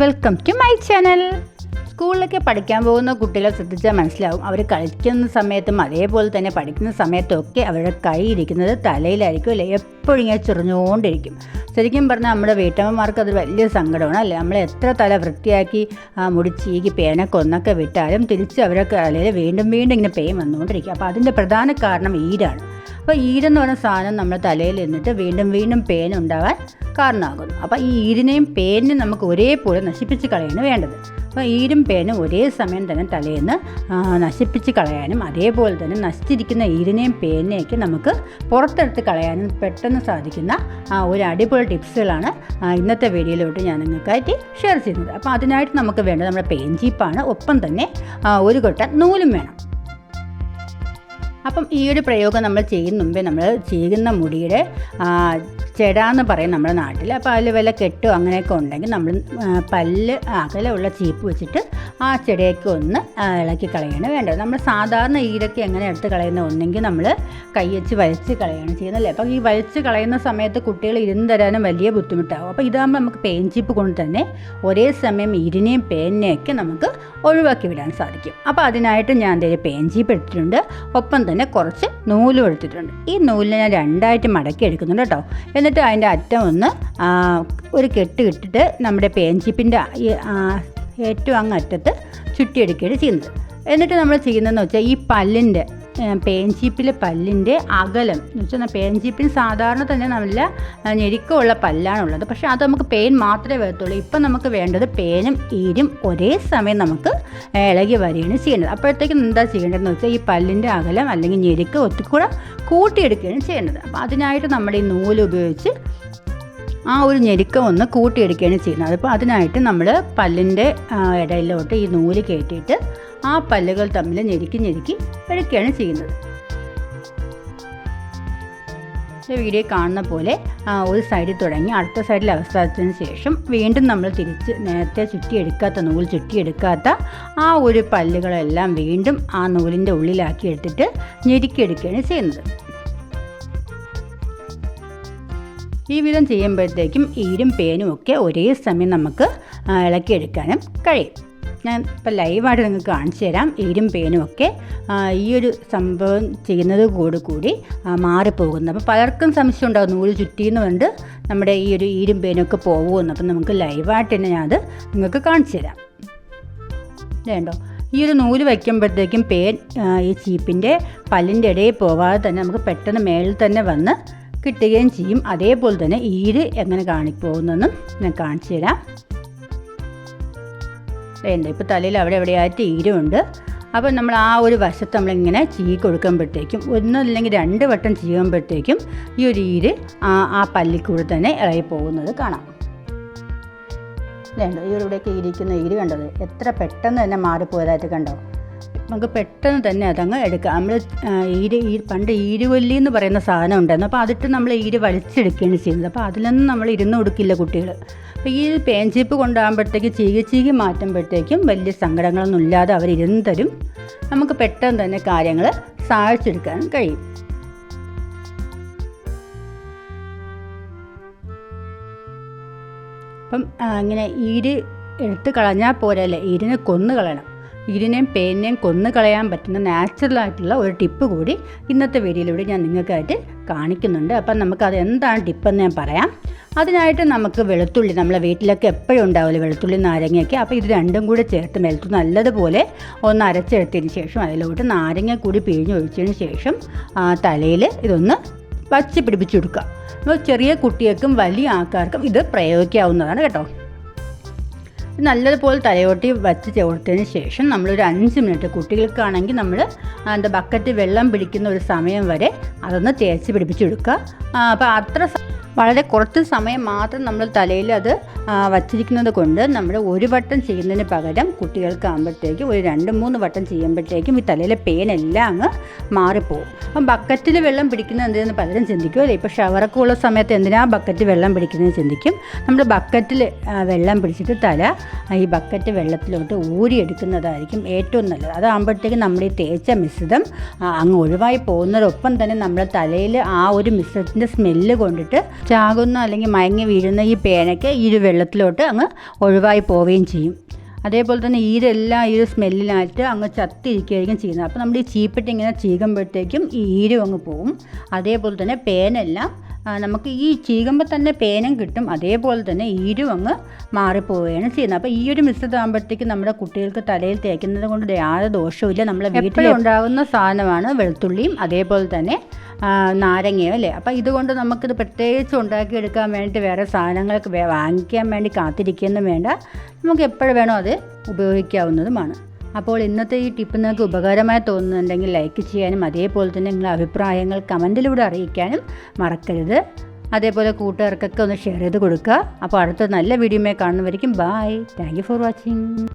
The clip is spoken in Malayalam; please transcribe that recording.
വെൽക്കം ടു മൈ ചാനൽ സ്കൂളിലൊക്കെ പഠിക്കാൻ പോകുന്ന കുട്ടികളെ ശ്രദ്ധിച്ചാൽ മനസ്സിലാവും. അവർ കളിക്കുന്ന സമയത്തും അതേപോലെ തന്നെ പഠിക്കുന്ന സമയത്തൊക്കെ അവരുടെ കൈ ഇരിക്കുന്നത് തലയിലായിരിക്കും അല്ലേ? എപ്പോഴും ഇങ്ങനെ ചെറിഞ്ഞുകൊണ്ടിരിക്കും. ശരിക്കും പറഞ്ഞാൽ നമ്മുടെ വീട്ടമ്മമാർക്ക് അത് വലിയ സങ്കടമാണ് അല്ലേ? നമ്മൾ എത്ര തല വൃത്തിയാക്കി മുടി ചീകി പേനൊക്കെ ഒന്നൊക്കെ വിട്ടാലും തിരിച്ച് അവരുടെ തലയിൽ വീണ്ടും വീണ്ടും ഇങ്ങനെ പെയിൻ വന്നുകൊണ്ടിരിക്കും. അപ്പോൾ അതിന്റെ പ്രധാന കാരണം ഈരാണ്. അപ്പോൾ ഈരെന്ന് പറയുന്ന സാധനം നമ്മുടെ തലയിൽ നിന്നിട്ട് വീണ്ടും വീണ്ടും പേൻ ഉണ്ടാകാൻ കാരണമാകുന്നു. അപ്പോൾ ഈ ഈരിനെയും പേനിനെയും നമുക്ക് ഒരേപോലെ നശിപ്പിച്ച് കളയാണ് വേണ്ടത്. അപ്പോൾ ഈരും പേനും ഒരേ സമയം തന്നെ തലയിൽ നിന്ന് നശിപ്പിച്ച് കളയാനും അതേപോലെ തന്നെ നശിച്ചിരിക്കുന്ന ഈരിനെയും പേനിനെയൊക്കെ നമുക്ക് പുറത്തെടുത്ത് കളയാനും പെട്ടെന്ന് സാധിക്കുന്ന ഒരു അടിപൊളി ടിപ്സുകളാണ് ഇന്നത്തെ വീഡിയോയിലോട്ട് ഞാൻ നിങ്ങൾക്കായിട്ട് ഷെയർ ചെയ്യുന്നത്. അപ്പോൾ അതിനായിട്ട് നമുക്ക് വേണ്ടത് നമ്മുടെ പെയിൻ ചീപ്പാണ്. ഒപ്പം തന്നെ ഒരു കൊട്ട നൂലും വേണം. അപ്പം ഈ ഒരു പ്രയോഗം നമ്മൾ ചെയ്യുന്ന മുമ്പേ നമ്മൾ ചെയ്യുന്ന മുടിയുടെ ചെട എന്ന് പറയും നമ്മുടെ നാട്ടിൽ അപ്പോൾ അതിൽ വല്ല കെട്ടോ അങ്ങനെയൊക്കെ ഉണ്ടെങ്കിൽ നമ്മൾ പല്ല് അകലെയുള്ള ചീപ്പ് വെച്ചിട്ട് ആ ചെടയൊക്കെ ഒന്ന് ഇളക്കി കളയാണ് വേണ്ടത്. നമ്മൾ സാധാരണ ഈരൊക്കെ എങ്ങനെ എടുത്ത് കളയുന്ന ഒന്നെങ്കിൽ നമ്മൾ കൈ വെച്ച് വലിച്ച് കളയാണ് ചെയ്യുന്നത് അല്ലേ അപ്പോൾ ഈ വലിച്ച് കളയുന്ന സമയത്ത് കുട്ടികൾ ഇരുന്ന് തരാനും വലിയ ബുദ്ധിമുട്ടാകും അപ്പോൾ ഇതാകുമ്പോൾ നമുക്ക് പേൻ ചീപ്പ് കൊണ്ട് തന്നെ ഒരേ സമയം ഇരിനെയും പേനിനെയൊക്കെ നമുക്ക് ഒഴിവാക്കി വിടാൻ സാധിക്കും. അപ്പോൾ അതിനായിട്ട് ഞാൻ എന്തെങ്കിലും പേൻ ചീപ്പ് എടുത്തിട്ടുണ്ട്. ഒപ്പം തന്നെ കുറച്ച് നൂലും എടുത്തിട്ടുണ്ട് ഈ നൂലിനെ ഞാൻ രണ്ടായിട്ട് മടക്കി എടുക്കുന്നുണ്ട് കേട്ടോ. എന്നിട്ട് അതിന്റെ അറ്റം ഒന്ന് ഒരു കെട്ട് ഇട്ടിട്ട് നമ്മുടെ പേൻചിപ്പിന്റെ ഏറ്റവും അങ്ങറ്റത്ത് ചുറ്റിയെടുക്കുകയാണ് ചെയ്യുന്നത്. എന്നിട്ട് നമ്മൾ ചെയ്യുന്നതെന്ന് വെച്ചാൽ ഈ പല്ലിന്റെ പേൻ ചീപ്പിലെ പല്ലിന്റെ അകലം. എന്ന് വെച്ചാൽ പേൻചീപ്പിൽ സാധാരണ തന്നെ നല്ല ഞെരുക്കമുള്ള പല്ലാണുള്ളത്. പക്ഷേ അത് നമുക്ക് പേൻ മാത്രമേ വരത്തുള്ളൂ. ഇപ്പം നമുക്ക് വേണ്ടത് പേനും ഈരും ഒരേ സമയം നമുക്ക് ഇളകി വരികയാണ് ചെയ്യേണ്ടത്. അപ്പോഴത്തേക്കും എന്താ ചെയ്യേണ്ടതെന്ന് വെച്ചാൽ ഈ പല്ലിന്റെ അകലം അല്ലെങ്കിൽ ഞെരുക്കം ഒത്തിക്കൂടെ കൂട്ടിയെടുക്കുകയാണ് ചെയ്യേണ്ടത്. അപ്പോൾ അതിനായിട്ട് നമ്മൾ ഈ നൂൽ ഉപയോഗിച്ച് ആ ഒരു ഞെരുക്കം ഒന്ന് കൂട്ടിയെടുക്കുകയാണ് ചെയ്യുന്നത്. അപ്പോൾ അതിനായിട്ട് നമ്മൾ പല്ലിന്റെ ഇടയിലോട്ട് ഈ നൂൽ കയറ്റിയിട്ട് ആ പല്ലുകൾ തമ്മിൽ ഞെരുക്കി ഞെരുക്കി എടുക്കുകയാണ് ചെയ്യുന്നത്. വീഡിയോ കാണുന്ന പോലെ ഒരു സൈഡിൽ തുടങ്ങി അടുത്ത സൈഡിൽ അവസാനത്തിന് ശേഷം വീണ്ടും നമ്മൾ തിരിച്ച് നേരത്തെ ചുറ്റിയെടുക്കാത്ത നൂൽ ചുറ്റിയെടുക്കാത്ത ആ ഒരു പല്ലുകളെല്ലാം വീണ്ടും ആ നൂലിന്റെ ഉള്ളിലാക്കി എടുത്തിട്ട് ഞെരുക്കിയെടുക്കുകയാണ് ചെയ്യുന്നത്. ഈ വിധം ചെയ്യുമ്പോഴത്തേക്കും ഈരും പേനും ഒക്കെ ഒരേ സമയം നമുക്ക് ഇളക്കിയെടുക്കാനും കഴിയും. ഞാൻ ഇപ്പം ലൈവായിട്ട് നിങ്ങൾക്ക് കാണിച്ചു തരാം. ഈരും പേനും ഒക്കെ ഈ ഒരു സംഭവം ചെയ്യുന്നത് കൂടി കൂടി മാറിപ്പോകുന്നത് മാറിപ്പോകുന്നു. അപ്പോൾ പലർക്കും സംശയം ഉണ്ടാകും നൂൽ ചുറ്റിയെന്നുകൊണ്ട് നമ്മുടെ ഈ ഒരു ഈരും പേനൊക്കെ പോകുമെന്ന് അപ്പം നമുക്ക് ലൈവായിട്ട് തന്നെ ഞാനത് നിങ്ങൾക്ക് കാണിച്ചു തരാം. വേണ്ടോ ഈ ഒരു നൂൽ വയ്ക്കുമ്പോഴത്തേക്കും പേൻ ഈ ചീപ്പിന്റെ പല്ലിന്റെ ഇടയിൽ പോവാതെ തന്നെ നമുക്ക് പെട്ടെന്ന് മേളിൽ തന്നെ വന്ന് കിട്ടുകയും ചെയ്യും. അതേപോലെ തന്നെ ഈര് എങ്ങനെ കാണിപ്പോകുന്നെന്നും ഞാൻ കാണിച്ചു തരാം. വേണ്ട. ഇപ്പോൾ തലയിൽ അവിടെ എവിടെയായിട്ട് ഈരമുണ്ട് അപ്പോൾ നമ്മൾ ആ ഒരു വശത്ത് നമ്മളിങ്ങനെ ചീ കൊടുക്കുമ്പോഴത്തേക്കും ഒന്നല്ലെങ്കിൽ രണ്ട് വട്ടം ചെയ്യുമ്പോഴത്തേക്കും ഈ ഒരു ഈര് ആ ആ പല്ലിൽ കൂടെ തന്നെ ഇറങ്ങി പോകുന്നത് കാണാം. വേണ്ട ഈ ഒരു ഇവിടെയൊക്കെ ഇരിക്കുന്ന ഈര് കണ്ടത് എത്ര പെട്ടെന്ന് തന്നെ മാറിപ്പോയതായിട്ട് കണ്ടോ? നമുക്ക് പെട്ടെന്ന് തന്നെ അതങ്ങ് എടുക്കാം. നമ്മൾ ഈര് ഈ പണ്ട് ഈരുവല്ലി എന്ന് പറയുന്ന സാധനം ഉണ്ടായിരുന്നു. അപ്പോൾ അതിട്ട് നമ്മൾ ഈര് വലിച്ചെടുക്കുകയാണ് ചെയ്യുന്നത്. അപ്പോൾ അതിലൊന്നും നമ്മൾ ഇരുന്ന് കൊടുക്കില്ല കുട്ടികൾ. അപ്പോൾ ഈ പേഞ്ചീപ്പ് കൊണ്ടുപോകുമ്പോഴത്തേക്ക് ചീകി ചീകി മാറ്റുമ്പോഴത്തേക്കും വലിയ സങ്കടങ്ങളൊന്നും ഇല്ലാതെ അവർ ഇരുന്ന് തരും നമുക്ക് പെട്ടെന്ന് തന്നെ കാര്യങ്ങൾ സാധിച്ചെടുക്കാൻ കഴിയും. അപ്പം ഇങ്ങനെ ഈര് എടുത്ത് കളഞ്ഞാൽ പോരല്ലേ? ഈരിനെ കൊന്നു കളയണം. ഈരിനെയും പേനിനെയും കൊന്നു കളയാൻ പറ്റുന്ന നാച്ചുറലായിട്ടുള്ള ഒരു ടിപ്പ് കൂടി ഇന്നത്തെ വീഡിയോയിലൂടെ ഞാൻ നിങ്ങൾക്കായിട്ട് കാണിക്കുന്നുണ്ട്. അപ്പം നമുക്കത് എന്താണ് ടിപ്പെന്ന് ഞാൻ പറയാം. അതിനായിട്ട് നമുക്ക് വെളുത്തുള്ളി നമ്മളെ വീട്ടിലൊക്കെ എപ്പോഴും ഉണ്ടാവില്ല വെളുത്തുള്ളി നാരങ്ങയൊക്കെ? അപ്പോൾ ഇത് രണ്ടും കൂടി ചേർത്ത് വെളുത്തു നല്ലതുപോലെ ഒന്ന് അരച്ചെടുത്തതിന് ശേഷം അതിലോട്ട് നാരങ്ങ കൂടി പിഴിഞ്ഞൊഴിച്ചതിന് ശേഷം തലയിൽ ഇതൊന്ന് വച്ച് പിടിപ്പിച്ചു കൊടുക്കുക. ചെറിയ കുട്ടികൾക്കും വലിയ ആൾക്കാർക്കും ഇത് പ്രയോഗിക്കാവുന്നതാണ് കേട്ടോ. നല്ലതുപോലെ തലയോട്ടി വച്ച് ചേർത്തതിന് ശേഷം നമ്മളൊരു അഞ്ച് മിനിറ്റ് കുട്ടികൾക്കാണെങ്കിൽ നമ്മൾ എന്താ ബക്കറ്റ് വെള്ളം പിടിക്കുന്ന ഒരു സമയം വരെ അതൊന്ന് തേച്ച് പിടിപ്പിച്ചെടുക്കുക അപ്പോൾ അത്ര വളരെ കുറച്ച് സമയം മാത്രം നമ്മൾ തലയിൽ അത് വച്ചിരിക്കുന്നത് കൊണ്ട് നമ്മൾ ഒരു വട്ടം ചെയ്യുന്നതിന് പകരം കുട്ടികൾക്കാകുമ്പോഴത്തേക്കും ഒരു രണ്ട് മൂന്ന് വട്ടം ചെയ്യുമ്പോഴത്തേക്കും ഈ തലയിലെ പേനെല്ലാം അങ്ങ് മാറിപ്പോകും അപ്പം ബക്കറ്റിൽ വെള്ളം പിടിക്കുന്നത് എന്തിനെന്ന് പലരും ചിന്തിക്കും അല്ലേ? ഇപ്പോൾ ഷവറൊക്കെ ഉള്ള സമയത്ത് എന്തിനാ ബക്കറ്റ് വെള്ളം പിടിക്കുന്നത് ചിന്തിക്കും. നമ്മൾ ബക്കറ്റിൽ വെള്ളം പിടിച്ചിട്ട് തല ഈ ബക്കറ്റ് വെള്ളത്തിലോട്ട് ഊരിയെടുക്കുന്നതായിരിക്കും ഏറ്റവും നല്ലത്. അതാകുമ്പോഴത്തേക്കും നമ്മുടെ ഈ തേച്ച മിശ്രിതം അങ്ങ് ഒഴിവായി പോകുന്നതൊപ്പം തന്നെ നമ്മുടെ തലയിൽ ആ ഒരു മിശ്രിതത്തിന്റെ സ്മെല്ല് കൊണ്ടിട്ട് ചാകുന്ന അല്ലെങ്കിൽ മയങ്ങി വീഴുന്ന ഈ പേനയ്ക്ക് ഈ ഒരു വെള്ളത്തിലോട്ട് അങ്ങ് ഒഴിവായി പോവുകയും ചെയ്യും. അതേപോലെ തന്നെ ഈരെല്ലാം ഈ ഒരു സ്മെല്ലിനായിട്ട് അങ്ങ് ചത്തിരിക്കുകയായിരിക്കും ചെയ്യുന്നത്. അപ്പോൾ നമ്മുടെ ഈ ചീപ്പിട്ട് ഇങ്ങനെ ചീകുമ്പോഴത്തേക്കും ഈ ഈരും അങ്ങ് പോവും. അതേപോലെ തന്നെ പേനെല്ലാം നമുക്ക് ഈ ചീകുമ്പോൾ തന്നെ പേനും കിട്ടും. അതേപോലെ തന്നെ ഈരും അങ്ങ് മാറിപ്പോവുകയാണ് ചെയ്യുന്നത്. അപ്പോൾ ഈ ഒരു മിശ്രിതമാകുമ്പോഴത്തേക്കും നമ്മുടെ കുട്ടികൾക്ക് തലയിൽ തേക്കുന്നത് കൊണ്ട് യാതൊരു ദോഷവും ഇല്ല നമ്മളെ വീട്ടിൽ ഉണ്ടാകുന്ന സാധനമാണ് വെളുത്തുള്ളിയും. അതേപോലെ തന്നെ നാരങ്ങയും അല്ലേ? അപ്പോൾ ഇതുകൊണ്ട് നമുക്കിത് പ്രത്യേകിച്ച് ഉണ്ടാക്കിയെടുക്കാൻ വേണ്ടി വേറെ സാധനങ്ങൾക്ക് വാങ്ങിക്കാൻ വേണ്ടി കാത്തിരിക്കുന്നു വേണ്ട. നമുക്ക് എപ്പോഴും വേണോ അത് ഉപയോഗിക്കാവുന്നതുമാണ്. അപ്പോൾ ഇന്നത്തെ ഈ ടിപ്പ് നിങ്ങൾക്ക് ഉപകാരമായി തോന്നുന്നുണ്ടെങ്കിൽ ലൈക്ക് ചെയ്യാനും അതേപോലെ തന്നെ നിങ്ങളുടെ അഭിപ്രായങ്ങൾ കമന്റിലൂടെ അറിയിക്കാനും മറക്കരുത്. അതേപോലെ കൂട്ടുകാർക്കൊക്കെ ഒന്ന് ഷെയർ ചെയ്ത് കൊടുക്കുക. അപ്പോൾ അടുത്ത നല്ല വീഡിയോമായി കാണുന്നവരിക്കും ബായ് താങ്ക് ഫോർ വാച്ചിങ്